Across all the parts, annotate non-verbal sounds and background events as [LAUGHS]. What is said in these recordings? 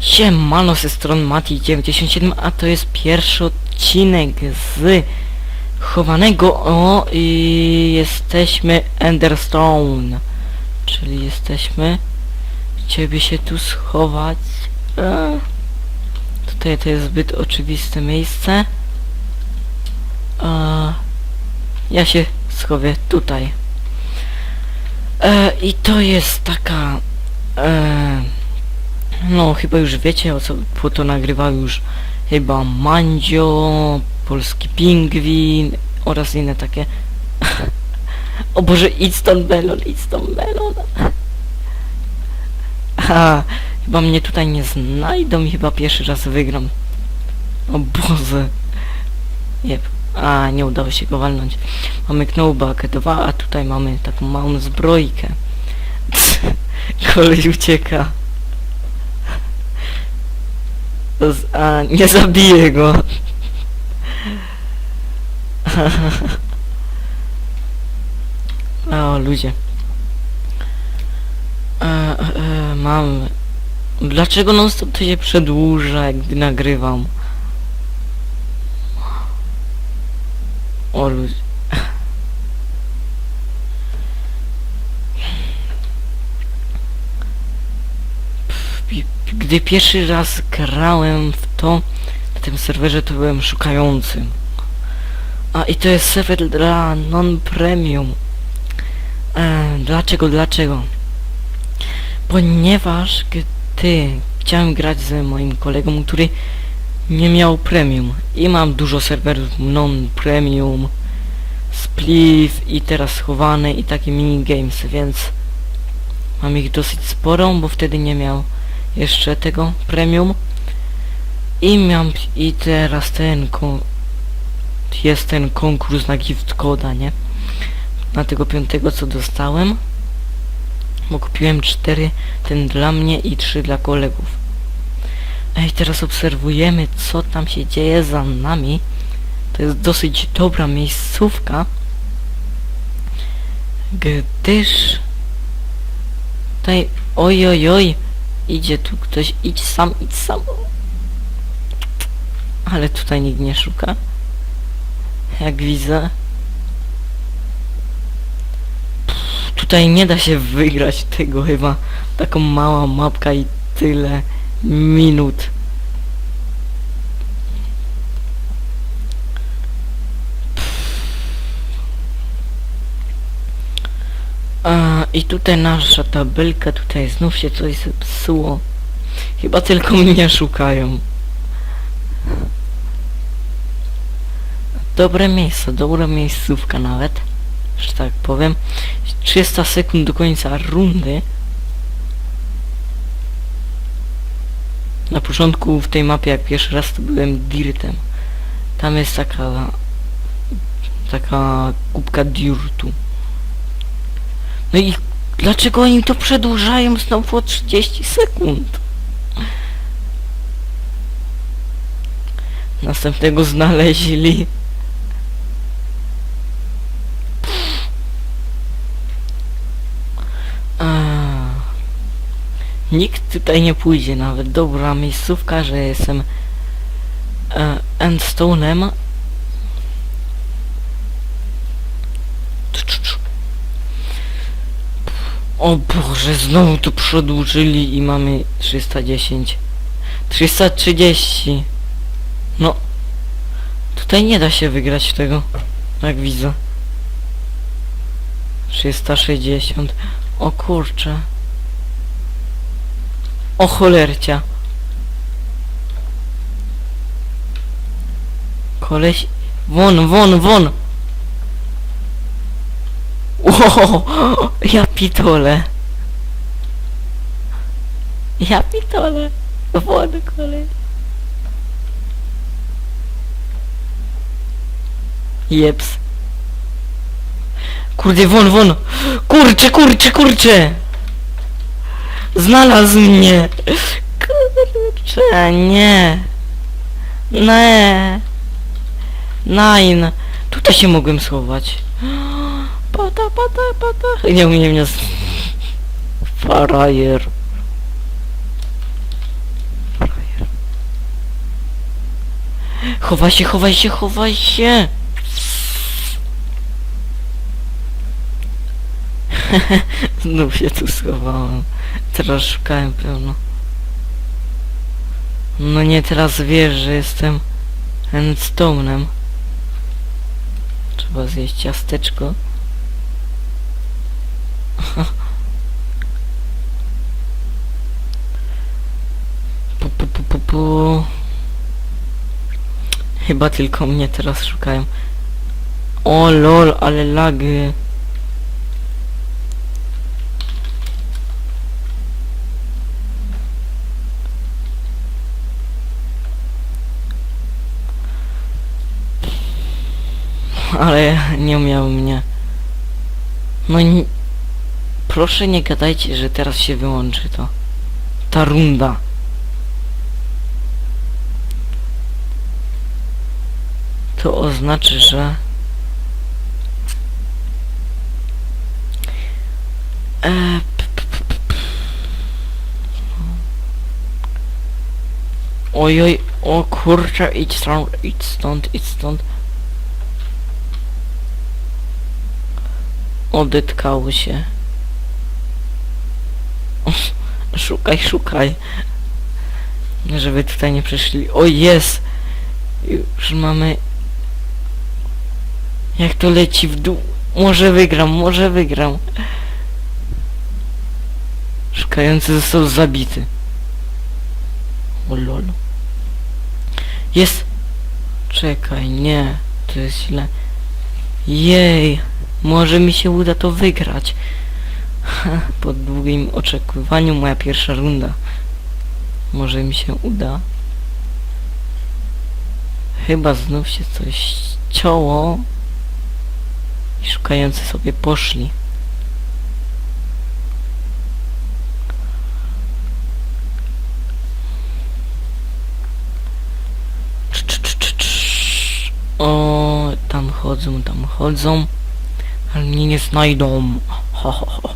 Siemano ze stron Mati97, a to jest pierwszy odcinek z chowanego o i jesteśmy Enderstone. Czyli jesteśmy ciebie się tu schować. E, tutaj to jest zbyt oczywiste miejsce. E, ja się schowię tutaj. E, I to jest taka e, no, chyba już wiecie o co, bo to nagrywał już chyba Mandzio, Polski Pingwin oraz inne takie. [LAUGHS] o Boże, idź stąd Melon, idź Melon. A, chyba mnie tutaj nie znajdą i chyba pierwszy raz wygram. O Boże. Jep. A, nie udało się go walnąć. Mamy Knowback 2, a tutaj mamy taką małą zbrojkę. [LAUGHS] Koleś ucieka. A, nie zabiję go. [LAUGHS] o, ludzie. E, e, mam... Dlaczego non stop to się przedłuża, gdy nagrywam? O. Pi- Gdy pierwszy raz grałem w to, na tym serwerze to byłem szukającym. A i to jest serwer dla non-premium. E, dlaczego, dlaczego? Ponieważ gdy chciałem grać z moim kolegą, który nie miał premium. I mam dużo serwerów non-premium, spliff i teraz schowane i takie minigames, więc mam ich dosyć sporo, bo wtedy nie miał jeszcze tego premium. I miałem i teraz ten jest ten konkurs na gift koda, nie? Na tego piątego co dostałem bo kupiłem cztery ten dla mnie i trzy dla kolegów Ej, teraz obserwujemy co tam się dzieje za nami to jest dosyć dobra miejscówka gdyż tutaj oj oj oj Idzie tu ktoś, idź sam, idź sam. Ale tutaj nikt nie szuka. Jak widzę. Pff, tutaj nie da się wygrać tego chyba. Taką mała mapka i tyle minut. A, I tutaj nasza tabelka, tutaj znów się coś zepsuło. Chyba tylko mnie szukają. Dobre miejsce, dobra miejscówka nawet, że tak powiem. 300 sekund do końca rundy. Na początku w tej mapie, jak pierwszy raz to byłem dirtem. Tam jest taka... taka kubka dirtu. No i dlaczego oni to przedłużają znowu o 30 sekund? Następnego znaleźli. A. Nikt tutaj nie pójdzie nawet. Dobra miejscówka, że jestem e, Endstone'em. O Boże, znowu to przedłużyli i mamy 310. 330. No. Tutaj nie da się wygrać tego. Jak widzę. 360. O kurcze. O cholercia. Koleś... Won, won, won! Ło, ja pitole. Ja pitole. Won, koleś. Jeps. Kurde, won, won! Kurczę, kurczę, kurczę! Znalazł mnie! Kurczę, nie! Nie! Nine! Tu to się mogłem schować? Pata, pata, pata. Nie umiem mnie... z- Farajer. Chowaj się, chowaj się, chowaj się! [LAUGHS] Znów się tu schowałem. Teraz szukałem pełno. No nie, teraz wiesz, że jestem endstone'em. Trzeba zjeść ciasteczko. [LAUGHS] Pu, pu, pu, pu, pu. Chyba tylko mnie teraz szukają. O lol, ale lagi. Ale nie umiał mnie. No nie... Proszę nie gadajcie, że teraz się wyłączy to. Ta runda. To oznacza, że... E, p, p, p, p, p. Oj, oj, o kurczę, idź stąd, idź stąd, idź stąd. Odetkało się. Szukaj, szukaj. Żeby tutaj nie przeszli. O jest! Już mamy... Jak to leci w dół. Może wygram, może wygram. Szukający został zabity. O lol. Jest! Czekaj, nie. To jest źle. Jej! Może mi się uda to wygrać. [LAUGHS] Po długim oczekiwaniu moja pierwsza runda. Może mi się uda. Chyba znów się coś ciało. I szukający sobie poszli. O, tam chodzą, tam chodzą. Mnie nie znajdą. Ho, ho, ho.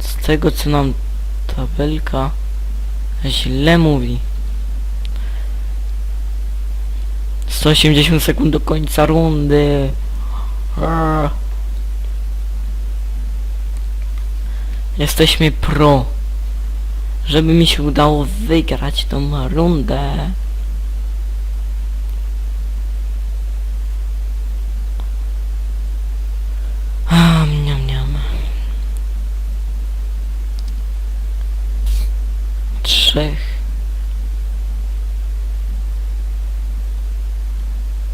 Z tego co nam tabelka źle mówi. 180 sekund do końca rundy. Jesteśmy pro żeby mi się udało wygrać tą rundę. A. Trzech.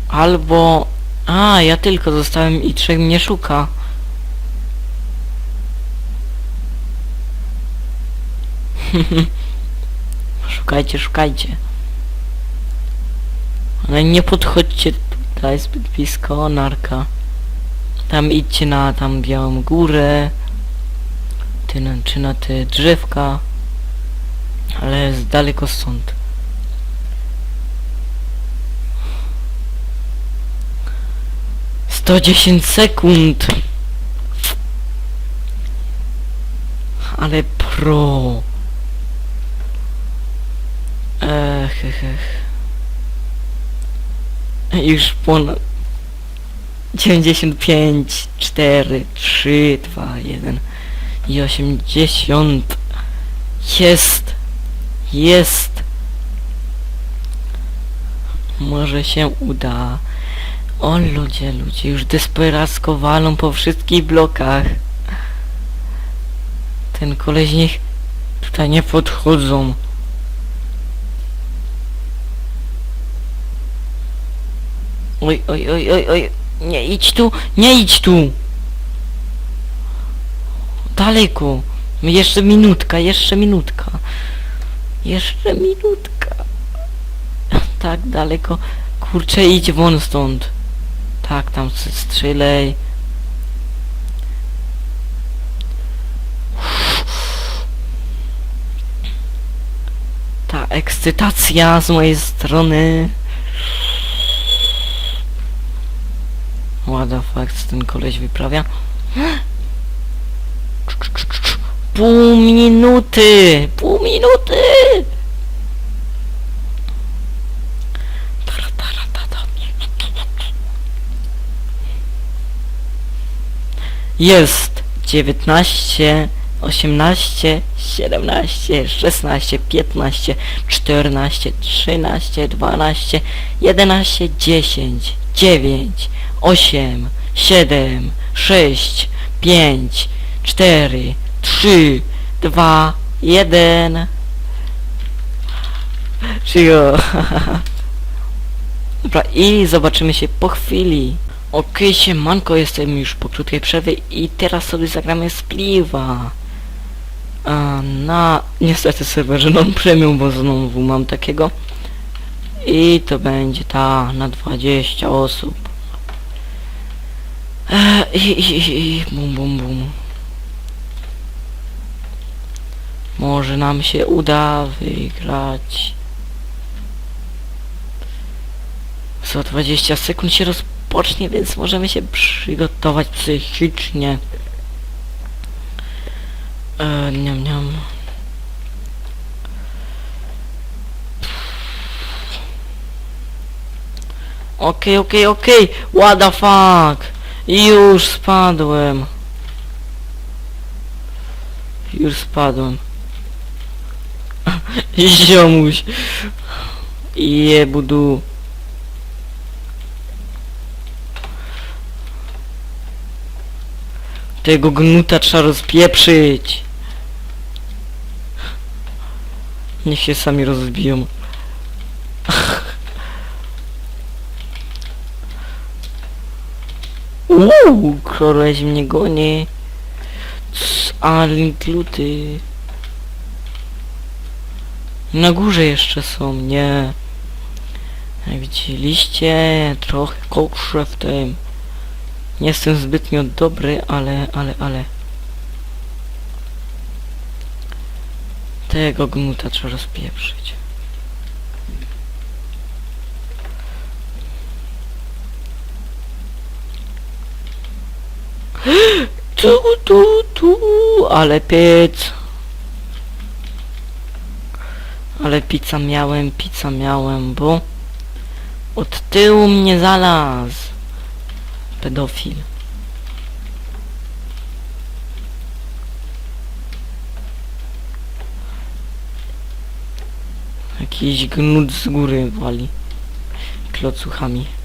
Albo... A, ja tylko zostałem i trzech mnie szuka. [LAUGHS] szukajcie, szukajcie. Ale nie podchodźcie tutaj zbyt blisko, narka. Tam idźcie na tam białą górę. Ty na, czy na te drzewka. Ale z daleko stąd. Sto dziesięć sekund. Ale pro. Ech, ech, ech. Już ponad 95, 4, 3, 2, 1 i 80 jest jest. Może się uda. O ludzie, ludzie już desperacko walą po wszystkich blokach. Ten koleś niech tutaj nie podchodzą Oj, oj, oj, oj, oj. Nie idź tu, nie idź tu. Daleko. Jeszcze minutka, jeszcze minutka. Jeszcze minutka. Tak daleko. Kurczę, idź won stąd. Tak, tam strzelej. ekscytacja z mojej strony. What co ten koleś wyprawia? Pół minuty! Pół minuty! Jest 19, 18, 17, 16, 15, 14, 13, 12, 11, 10, 9, 8, 7, 6, 5, 4, 3, 2, 1. Cicho. [LAUGHS] Dobra, i zobaczymy się po chwili. Okej, siemanko, jestem już po krótkiej przerwie i teraz sobie zagramy Spliwa. A, na niestety serwerze non-premium, [LAUGHS] bo znowu mam takiego. I to będzie ta na 20 osób. I, bum, bum, bum. Może nam się uda wygrać. Za 20 sekund się rozpocznie, więc możemy się przygotować psychicznie. E, niam, niam. Okej, okej, okej. What the fuck? Już spadłem. Już spadłem. [LAUGHS] Ziomuś. Jebudu. Tego gnuta trzeba rozpieprzyć. Niech się sami rozbiją. [LAUGHS] Uuu, koleś mnie goni. Ale gluty. Na górze jeszcze są, nie. Jak widzieliście, trochę kokrze w tym. Nie jestem zbytnio dobry, ale, ale, ale. Tego gnuta trzeba rozpieprzyć. [GASPS] Tu, tu, tu, ale piec. Ale pizza miałem, pizza miałem, bo od tyłu mnie zalazł. Pedofil. Jakiś gnut z góry wali. Klocuchami.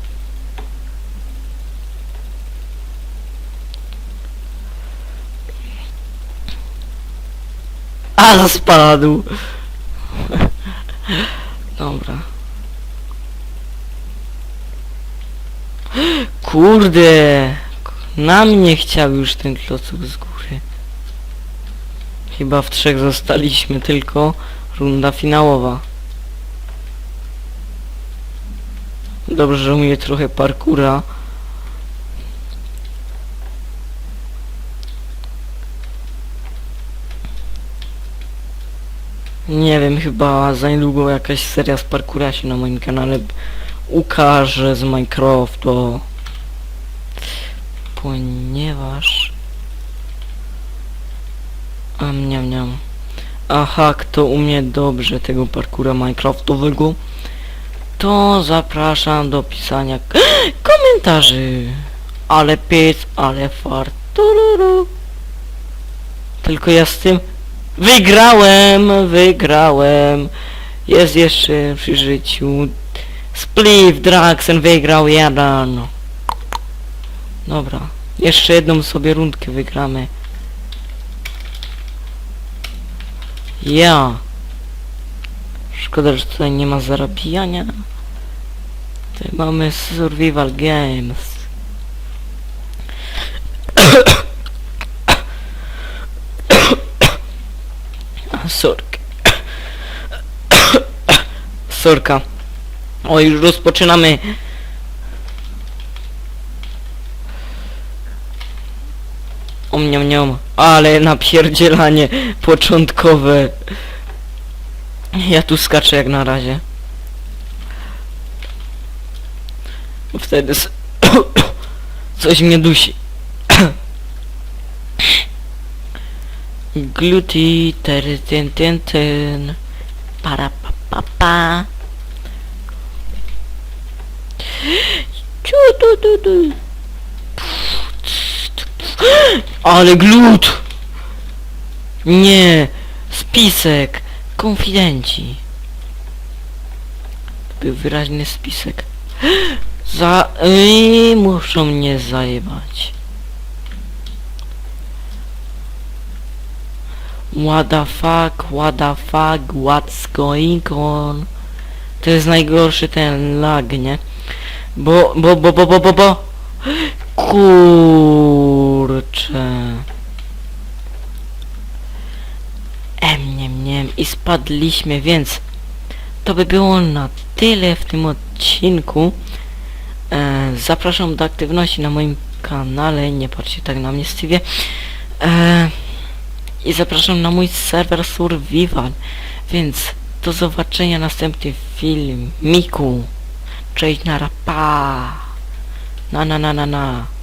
A spadł! Dobra. Kurde! Na mnie chciał już ten klocuch z góry. Chyba w trzech zostaliśmy tylko. Runda finałowa. Dobrze, że umie trochę parkura. Nie wiem, chyba za niedługo jakaś seria z parkura się na moim kanale ukaże z Minecraftu. Ponieważ... A mniam, mniam. Aha, kto umie dobrze tego parkura Minecraftowego, to zapraszam do pisania [GASPS] komentarzy. Ale piec, ale fart. Tururu. Tylko ja z tym wygrałem, wygrałem. Jest jeszcze przy życiu. Spliff Draxen wygrał jeden. Dobra. Jeszcze jedną sobie rundkę wygramy. Ja. Szkoda, że tutaj nie ma zarabiania. Tutaj mamy survival games. Sork. Sorka. O, już rozpoczynamy. Omniom, niom. Ale napierdzielanie początkowe. Ja tu skaczę jak na razie. Wtedy [COUGHS] coś mnie dusi. Gluty, tery, ten, ten, ten. Para, pa, pa, pa. Ciu, tu, tu, tu. Ale glut! Nie! Spisek! Konfidenci! Był wyraźny spisek. [GASPS] Za... Ej, muszą mnie zajebać. What the fuck, what the fuck, what's going on? To jest najgorszy ten lag, nie? Bo, bo, bo, bo, bo, bo, bo... Kurczę... Em, niem, niem. I spadliśmy, więc to by było na tyle w tym odcinku. E, zapraszam do aktywności na moim kanale, nie patrzcie tak na mnie Stevie. E, I zapraszam na mój serwer Survival, więc do zobaczenia w następnym filmiku. Cześć na rapa. Na na na na na.